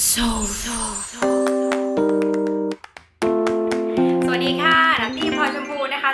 So, so, so.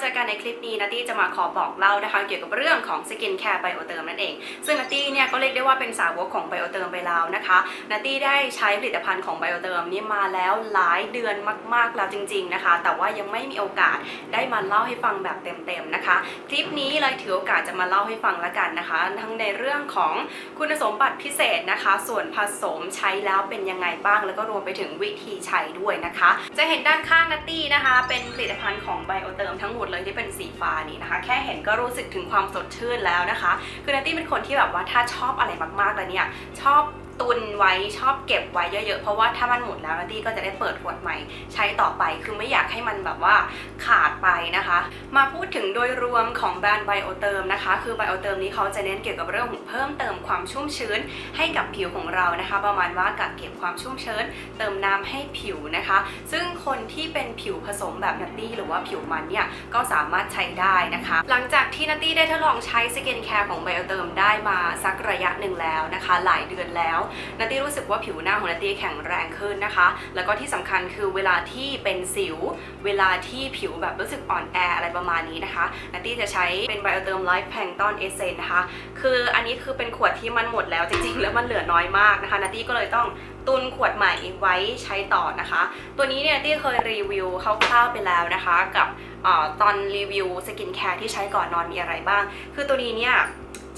เจอกันในคลิปนี้นัตตี้จะมาขอบอกเล่านะคะ เกี่ยวกับเรื่องของสกินแคร์ไบโอเติมนั่นเอง ซึ่งนัตตี้เนี่ยก็เรียกได้ว่าเป็นสาวกของไบโอเติมไปแล้วนะคะนัตตี้ได้ใช้ผลิตภัณฑ์ของไบโอเติมนี้มาแล้วหลายเดือนมากๆแล้วจริง ๆนะคะ แต่ว่ายังไม่มีโอกาสได้มาเล่าให้ฟังแบบเต็มๆนะคะ คลิปนี้เลยถือโอกาสจะมาเล่าให้ฟังละกันนะคะ ทั้งในเรื่องของคุณสมบัติพิเศษนะคะ ส่วนผสมใช้แล้วเป็นยังไงบ้าง แล้วก็รวมไปถึงวิธีใช้ด้วยนะคะ จะเห็นด้านข้างนัตตี้นะคะ เป็นผลิตภัณฑ์ของไบโอเติมทั้งหมดเลยที่เป็นสีฟ้านี่นะคะ แค่เห็นก็รู้สึกถึงความสดชื่นแล้วนะคะ คือนัตตี้เป็นคนที่แบบว่าถ้าชอบอะไรมากๆแล้วเนี่ยชอบ ตุนไว้ชอบเก็บไว้เยอะๆ เพราะว่าถ้ามันหมดแล้วนัตตี้ก็จะได้เปิดขวดใหม่ ใช้ต่อไปคือไม่อยากให้มันแบบว่าขาดไปนะคะ มาพูดถึงโดยรวมของแบรนด์ไบโอเติมนะคะ คือไบโอเติมนี้เขาจะเน้นเกี่ยวกับเรื่องของเพิ่มเติมความชุ่มชื้นให้กับผิวของเรานะคะ ประมาณว่ากักเก็บความชุ่มชื้น เติมน้ำให้ผิวนะคะ ซึ่งคนที่เป็นผิวผสมแบบนัตตี้หรือว่าผิวมันเนี่ยก็สามารถใช้ได้นะคะ หลังจากที่นัตตี้ได้ทดลองใช้สกินแคร์ของไบโอเติมได้มาสักระยะหนึ่งแล้วนะคะ หลายเดือนแล้วนัตตี้รู้สึกว่าผิวหน้าของนัตตี้แข็งแรงขึ้นนะคะ แล้วก็ที่สำคัญคือเวลาที่เป็นสิว เวลาที่ผิวแบบรู้สึกอ่อนแออะไรประมาณนี้นะคะนัตตี้จะใช้เป็นไบโอเติมไลฟ์แพงตอนเอเซนนะคะ คืออันนี้คือเป็นขวดที่มันหมดแล้วจริงๆ แล้วมันเหลือน้อยมากนะคะนัตตี้ก็เลยต้องตุนขวดใหม่ไว้ใช้ต่อนะคะ ตัวนี้เนี่ยตี้เคยรีวิวคร่าวๆไปแล้วนะคะกับอตอนรีวิวสกินแคร์ที่ใช้ก่อนนอนมีอะไรบ้าง คือตัวนี้เนี่ย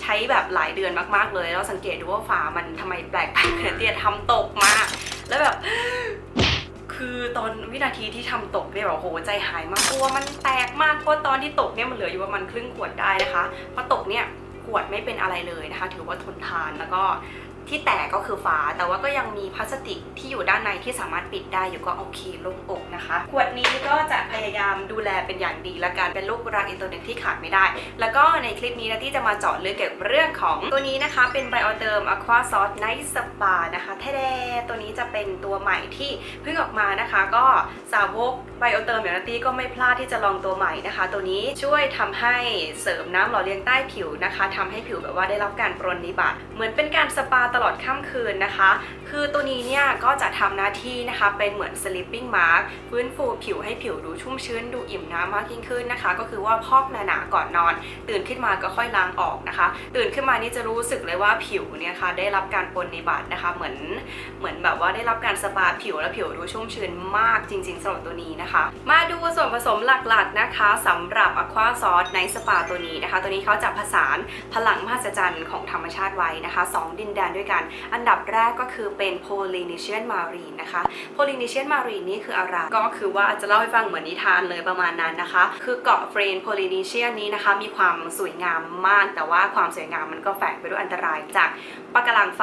ใช้แบบหลายเดือนมากๆเลยแล้วสังเกตดูว่าฝามันทำไมแปลกไปเตี้ยทำตกมากแล้วแบบคือตอนวินาทีที่ทำตกเนี่ยแบบโหใจหายมากกลัวมันแตกมากเพราะตอนที่ตกเนี่ยมันเหลืออยู่ประมาณครึ่งขวดได้นะคะพอตกเนี่ยขวดไม่เป็นอะไรเลยนะคะ ถือว่าทนทานแล้วก็ ที่แตกก็คือฝา แต่ว่าก็ยังมีพลาสติกที่อยู่ด้านในที่สามารถปิดได้อยู่ก็โอเคโล่งอกนะคะ ขวดนี้ก็จะพยายามดูแลเป็นอย่างดีละกันเป็นลูกรักอีกตัวหนึ่งที่ขาดไม่ได้ แล้วก็ในคลิปนี้นะที่จะมาเจาะลึกเกี่ยวกับเรื่องของตัวนี้นะคะ เป็นไบโอเติมอะควาซอสไนท์สปานะคะแท้ๆตัวนี้จะเป็นตัวใหม่ที่เพิ่งออกมานะคะ ก็สาวกไบโอเติมอย่างนาตี้ก็ไม่พลาดที่จะลองตัวใหม่นะคะ ตัวนี้ช่วยทำให้เสริมน้ำหล่อเลี้ยงใต้ผิวนะคะทำให้ผิวแบบว่าได้รับการปรนนิบัติ เหมือนเป็นการสปาตลอดค่ำคืนนะคะ คือตัวนี้เนี่ยก็จะทำหน้าที่นะคะเป็นเหมือน sleeping mask ฟื้นฟูผิวให้ผิวดูชุ่มชื้นดูอิ่มน้ำมากยิ่งขึ้นนะคะ ก็คือว่าพอกหนาๆก่อนนอน ตื่นขึ้นมาก็ค่อยล้างออกนะคะ ตื่นขึ้นมานี่จะรู้สึกเลยว่าผิวเนี่ยค่ะได้รับการปรนนิบัตินะคะ เหมือนเหมือนแบบว่าได้รับการสปาผิวและผิวดูชุ่มชื้นมากจริงๆสำหรับตัวนี้นะคะมาดูส่วนผสมหลักๆนะคะสำหรับ Aqua Sauce ในสปาตัวนี้นะคะ ตัวนี้เขาจะผสานพลังมหัศจรรย์ของธรรมชาติไว้นะคะสองดินแดนด้วยกัน อันดับแรกก็คือเป็น Polynesian Marine นะคะ Polynesian Marine นี่คืออะไรก็คือว่าจะเล่าให้ฟังเหมือนนิทานเลยประมาณนั้นนะคะ คือเกาะเฟรนโพลินีเชียนนี้นะคะ มีความสวยงามมาก แต่ว่าความสวยงามมันก็แฝงไปด้วยอันตรายจากปะการังไฟ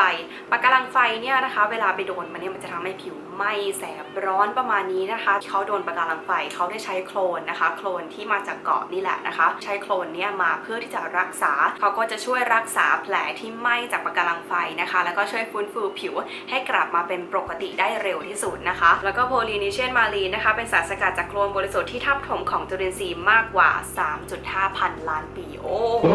ปะการังไฟเนี่ยนะคะ เวลาไปโดนมันเนี่ยมันจะทำให้ผิว ไหม้แสบร้อนประมาณนี้นะคะเขาโดนประการังไฟเขาได้ใช้โคลนนะคะ โคลนที่มาจากเกาะนี่แหละนะคะ ใช้โคลนเนี่ยมาเพื่อที่จะรักษาเขาก็จะช่วยรักษาแผลที่ไหม้จากประการังไฟนะคะ แล้วก็ช่วยฟื้นฟูผิวให้กลับมาเป็นปกติได้เร็วที่สุดนะคะ แล้วก็โพลีนิเชียนมารีนะคะ เป็นสารสกัดจากโคลนบริสุทธิ์ที่ทับถมของจุลินทรีย์มากกว่า 3.5 พัน ล้านปี โอ้โห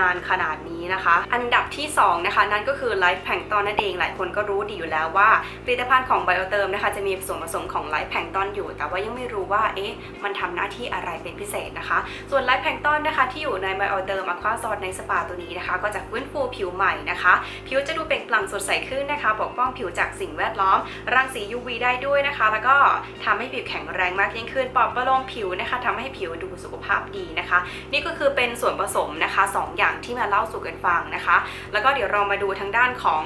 นานขนาดนี้นะคะ อันดับที่ 2 นะคะ นั่นก็คือไลฟ์แพงตอนนั่นเอง หลายคนก็รู้ดีอยู่แล้วว่าผลิตภัณฑ์ของไบโอเติมนะคะจะมีส่วนผสมของไลฟ์แพงตอนอยู่ แต่ว่ายังไม่รู้ว่าเอ๊ะมันทำหน้าที่อะไรเป็นพิเศษนะคะ ส่วนไลฟ์แพงตอนนะคะที่อยู่ในไบโอเติมอะควาซอสในสปาตัวนี้นะคะ ก็จะฟื้นฟูผิวใหม่นะคะ ผิวจะดูเปล่งปลั่งสดใสขึ้นนะคะปกป้องผิวจากสิ่งแวดล้อม รังสี UV ได้ด้วยนะคะ แล้วก็ทำให้ผิวแข็งแรงมากยิ่งขึ้นปลอบประโลมผิวนะคะทำให้ผิวดูสุขภาพดีนะคะ นี่ก็็คือเป็นส่วนผสมนะคะสองอย่างที่มาเล่าสู่กันฟังนะคะ แล้วก็เดี๋ยวเรามาดูทางด้านของ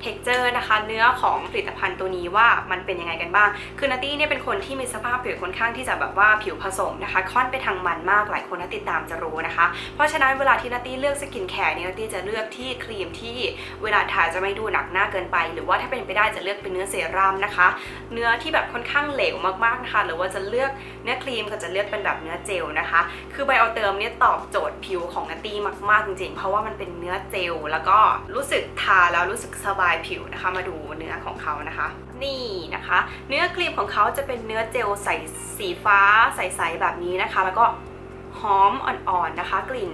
เท็กเจอร์นะคะเนื้อของผลิตภัณฑ์ตัวนี้ว่ามันเป็นยังไงกันบ้าง คือนาตี้เนี่ยเป็นคนที่มีสภาพผิวค่อนข้างที่จะแบบว่าผิวผสมนะคะค่อนไปทางมันมากหลายคนที่ติดตามจะรู้นะคะ เพราะฉะนั้นเวลาที่นาตี้เลือกสกินแคร์เนี่ยนาตี้จะเลือกที่ครีมที่เวลาทาจะไม่ดูหนักหน้าเกินไป หรือว่าถ้าเป็นไปได้จะเลือกเป็นเนื้อเซรั่มนะคะ เนื้อที่แบบค่อนข้างเหลวมากๆนะคะหรือว่าจะเลือกเนื้อครีมก็จะเลือกเป็นแบบเนื้อเจลนะคะ คือไบโอเติมเนี่ยตอบโจทย์ผิวของนาตี้มากๆจริงๆ เพราะว่ามันเป็นเนื้อเจล แล้วก็รู้สึกทาแล้วรู้สึกสบายผิวนะคะ มาดูเนื้อของเขานะคะ นี่นะคะ เนื้อครีมของเขาจะเป็นเนื้อเจลใสสีฟ้าใสๆแบบนี้นะคะ แล้วก็หอมอ่อนๆนะคะ กลิ่น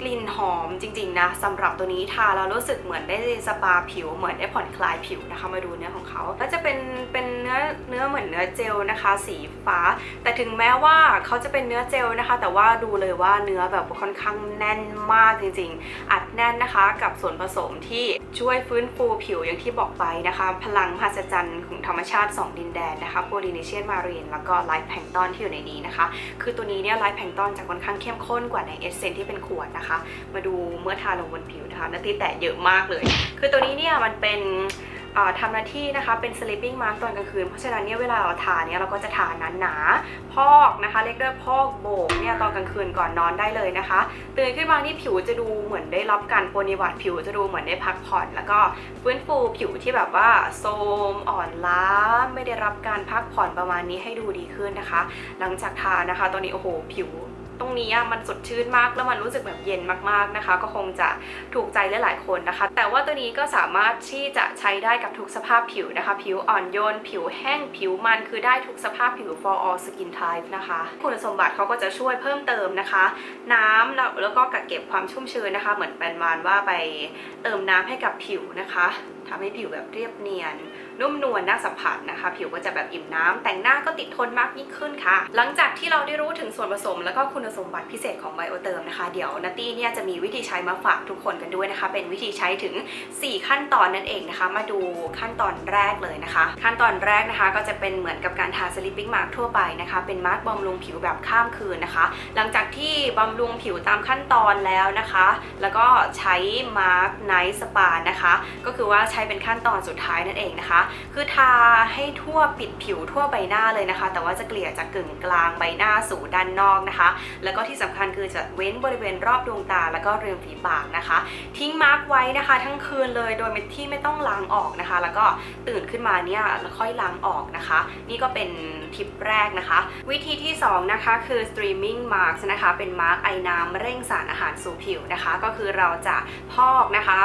กลิ่นหอมจริงๆนะสำหรับตัวนี้ทาแล้วรู้สึกเหมือนได้สปาผิวเหมือนได้ผ่อนคลายผิวนะคะ มาดูเนื้อของเขาแล้วจะเป็นเป็น นื้อเนื้อเหมือนเนื้อเจลนะคะ สีฟ้า แต่ถึงแม้ว่าเขาจะเป็นเนื้อเจลนะคะ แต่ว่าดูเลยว่าเนื้อแบบค่อนข้างแน่นมากจริง ๆ อัดแน่นนะคะกับส่วนผสมที่ช่วยฟื้นฟูผิวอย่างที่บอกไปนะคะ พลังมหัศจรรย์ของธรรมชาติ 2 ดินแดนนะคะโพลิเนเชียนมารีนแล้วก็ไลฟ์แพงตอนที่อยู่ในนี้นะคะ คือตัวนี้เนี่ยไลฟ์แพงตอนจะค่อนข้างเข้มข้นกว่าในเอสเซนที่เป็นขวดนะคะ มาดูเมื่อทาลงบนผิวนะคะนาทีแตะเยอะมากเลย คือตัวนี้เนี่ยมันเป็น อ่าทำหน้าที่นะคะเป็น sleeping mask ตอนกลางคืน เพราะฉะนั้นเนี่ยเวลาเราทาเนี่ยเราก็จะทาหนาๆพอกนะคะเรียกได้พอกโบกเนี่ยตอนกลางคืนก่อนนอนได้เลยนะคะ ตื่นขึ้นมานี่ผิวจะดูเหมือนได้รับการโปรนิวัตผิวจะดูเหมือนได้พักผ่อน แล้วก็ฟื้นฟูผิวที่แบบว่าโทมอ่อนล้าไม่ได้รับการพักผ่อนประมาณนี้ให้ดูดีขึ้นนะคะ หลังจากทานะคะ ตอนนี้โอ้โหผิว ตรงนี้มันสดชื่นมากแล้วมันรู้สึกแบบเย็นมากๆนะคะ ก็คงจะถูกใจหลายๆคนนะคะ แต่ว่าตัวนี้ก็สามารถที่จะใช้ได้กับทุกสภาพผิวนะคะ ผิวอ่อนโยน ผิวแห้งผิวมันคือได้ทุกสภาพผิว for all skin type นะคะ คุณสมบัติเขาก็จะช่วยเพิ่มเติมนะคะ น้ำแล้วแล้วก็กักเก็บความชุ่มชื้นนะคะ เหมือนเป็นวานว่าไปเติมน้ำให้กับผิวนะคะทำให้ผิวแบบเรียบเนียน นุ่มนวลน่าสัมผัสนะคะ ผิวก็จะแบบอิ่มน้ำแต่งหน้าก็ติดทนมากยิ่งขึ้นค่ะ หลังจากที่เราได้รู้ถึงส่วนผสม แล้วก็คุณสมบัติพิเศษของไบโอเติมนะคะ เดี๋ยวนัตตี้เนี่ยจะมีวิธีใช้มาฝากทุกคนกันด้วยนะคะ เป็นวิธีใช้ถึง 4 ขั้นตอนนั่นเองนะคะ มาดูขั้นตอนแรกเลยนะคะ ขั้นตอนแรกนะคะก็จะเป็นเหมือนกับการทาสลิปปิ้งมาร์กทั่วไปนะคะ เป็นมาร์กบำรุงผิวแบบข้ามคืนนะคะ หลังจากที่บำรุงผิวตามขั้นตอนแล้วนะคะ แล้วก็ใช้มาร์กไนท์สปานะคะ ก็คือว่าใช้เป็นขั้นตอนสุดท้ายนั่นเองนะคะคือทาให้ทั่วปิดผิวทั่วใบหน้าเลยนะคะ แต่ว่าจะเกลี่ยจากกึ่งกลางใบหน้าสู่ด้านนอกนะคะ แล้วก็ที่สำคัญคือจะเว้นบริเวณรอบดวงตา แล้วก็ริมฝีปากนะคะ ทิ้งมาร์กไว้นะคะ ทั้งคืนเลยโดยที่ไม่ต้องล้างออกนะคะ แล้วก็ตื่นขึ้นมาเนี่ยแล้วค่อยล้างออกนะคะ นี่ก็เป็นทิปแรกนะคะ วิธีที่สองนะคะ คือ streaming marks นะคะ เป็นมาร์กไอน้ำเร่งสารอาหารสู่ผิวนะคะ ก็คือเราจะพอกนะคะ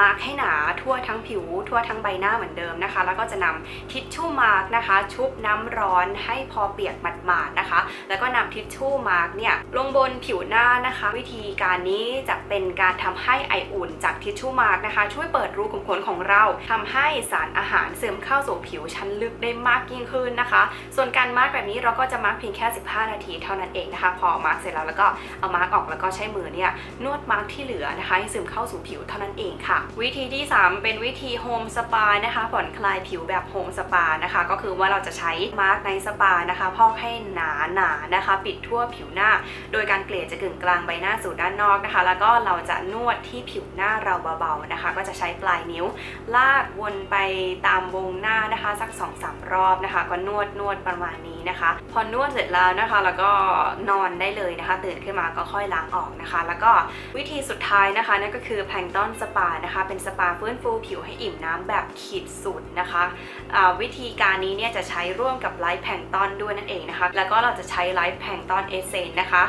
มาร์กให้หนาทั่วทั้งผิว ทั่วทั้งใบหน้าเหมือนเดิมนะคะแล้วก็จะนำทิชชู่มาร์กนะคะ ชุบน้ำร้อนให้พอเปียกหมาดๆนะคะ แล้วก็นำทิชชู่มาร์กเนี่ยลงบนผิวหน้านะคะ วิธีการนี้จะเป็นการทำให้ไออุ่นจากทิชชู่มาร์กนะคะ ช่วยเปิดรูขุมขนของเราทำให้สารอาหารซึมเข้าสู่ผิวชั้นลึกได้มากยิ่งขึ้นนะคะ ส่วนการมาร์กแบบนี้เราก็จะมาร์กเพียงแค่ 15 นาทีเท่านั้นเองนะคะ พอมาร์กเสร็จแล้วแล้วก็เอามาร์กออกแล้วก็ใช้มือเนี่ยนวดมาร์กที่เหลือนะคะให้ซึมเข้าสู่ผิวเท่านั้นเองค่ะ วิธีที่ 3 เป็นวิธีโฮมสปานะคะผ่อนคลายายผิวแบบโฮมสปานะคะ ก็คือว่าเราจะใช้มาร์กในสปานะคะ พอกให้หนาหนานะคะ ปิดทั่วผิวหน้า โดยการเกลี่ยจะกึ่งกลางใบหน้าสู่ด้านนอกนะคะ แล้วก็เราจะนวดที่ผิวหน้าเราเบาๆนะคะ ก็จะใช้ปลายนิ้ว ลากวนไปตามวงหน้านะคะ สัก2-3รอบนะคะ ก็นวดนวดประมาณนี้นะคะ พอนวดเสร็จแล้วนะคะ แล้วก็นอนได้เลยนะคะ ตื่นขึ้นมาก็ค่อยล้างออกนะคะ แล้วก็วิธีสุดท้ายนะคะนั่นก็คือแพลงต้นสปานะคะ เป็นสปาฟื้นฟูผิวให้อิ่มน้ำแบบขีดสุดนะคะอ่าวิธีการนี้เนี่ยจะใช้ร่วมกับไลฟ์แพงต้นด้วยนั่นเองนะคะ แล้วก็เราจะใช้ไลฟ์แพงต้นเอเซนนะคะ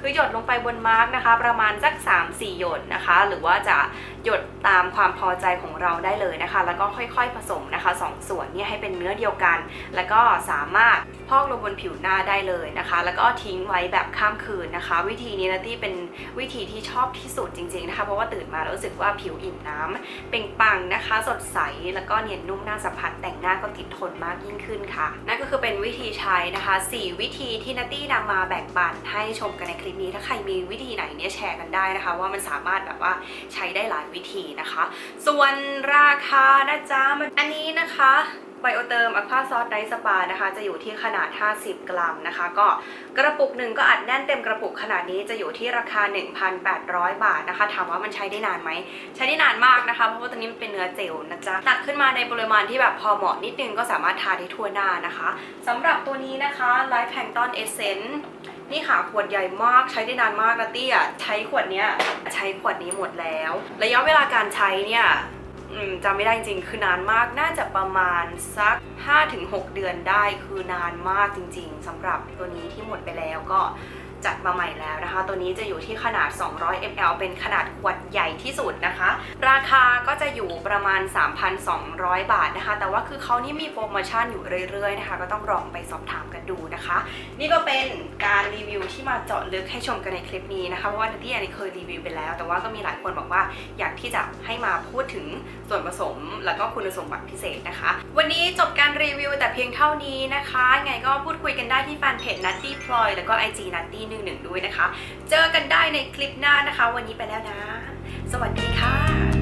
คือหยดลงไปบนมาร์กนะคะ ประมาณสัก 3-4 หยดนะคะ หรือว่าจะหยดตามความพอใจของเราได้เลยนะคะ แล้วก็ค่อยๆผสมนะคะสองส่วนเนี่ยให้เป็นเนื้อเดียวกัน แล้วก็สามารถพอกลงบนผิวหน้าได้เลยนะคะ แล้วก็ทิ้งไว้แบบข้ามคืนนะคะ วิธีนี้นะที่เป็นวิธีที่ชอบที่สุดจริงๆนะคะ เพราะว่าตื่นมาแล้วรู้สึกว่าผิวอิ่มน้ำเป่งปังนะคะ สดใสแล้วก็เนียนนุ่มหน้าสัมผัสแต่งหน้าก็ติดทนมากยิ่งขึ้นค่ะ นั่นก็คือเป็นวิธีใช้นะคะ 4 วิธีที่นัตตี้นำมาแบ่งปันให้ชมกันในคลิปนี้ ถ้าใครมีวิธีไหนเนี่ยแชร์กันได้นะคะ ว่ามันสามารถแบบว่าใช้ได้หลายวิธีนะคะ ส่วนราคานะจ๊ะมันอันนี้นะคะ ไบโอเติมอัค a าซอสไดสปานะคะ จะอยู่ที่ขนาด 50 กรัมนะคะ ก็กระปุกหนึ่งก็อัดแน่นเต็มกระปุกขนาดนี้จะอยู่ที่ราคา 1,800 บาทนะคะ ถามว่ามันใช้ได้นานไหม ใช้ได้นานมากนะคะ เพราะว่าตัวนี้มันเป็นเนื้อเจลนะจ๊ะตักขึ้นมาในปริมาณที่แบบพอเหมาะนิดนึงก็สามารถทาได้ทั่วหน้านะคะสำหรับตัวนี้นะคะ Life Plankton Essence นี่ค่ะขวดใหญ่มากใช้ได้นานมากนะเตี้ยใช้ขวดเนี้ยใช้ขวดนี้หมดแล้ว ระยะเวลาการใช้เนี่ย จำไม่ได้จริงๆคือนานมากน่าจะประมาณสัก 5-6 เดือนได้คือนานมากจริง ๆสำหรับตัวนี้ที่หมดไปแล้วก็ จัดมาใหม่แล้วนะคะ ตัวนี้จะอยู่ที่ขนาด 200 ml เป็นขนาดขวดใหญ่ที่สุดนะคะ ราคาก็จะอยู่ประมาณ 3,200 บาทนะคะ แต่ว่าคือเขานี่มีโปรโมชั่นอยู่เรื่อยๆนะคะ ก็ต้องลองไปสอบถามกันดูนะคะ นี่ก็เป็นการรีวิวที่มาเจาะลึกให้ชมกันในคลิปนี้นะคะ เพราะว่าที่อันนี้เคยรีวิวไปแล้ว แต่ว่าก็มีหลายคนบอกว่าอยากที่จะให้มาพูดถึงส่วนผสม แล้วก็คุณสมบัติพิเศษนะคะ วันนี้จบการรีวิวแต่เพียงเท่านี้นะคะ ไงก็พูดคุยกันได้ที่แฟนเพจนัตตี้พลอยแล้วก็ไอจีนัตตี้1 1 ด้วยนะคะ เจอกันได้ในคลิปหน้านะคะ วันนี้ไปแล้วนะ สวัสดีค่ะ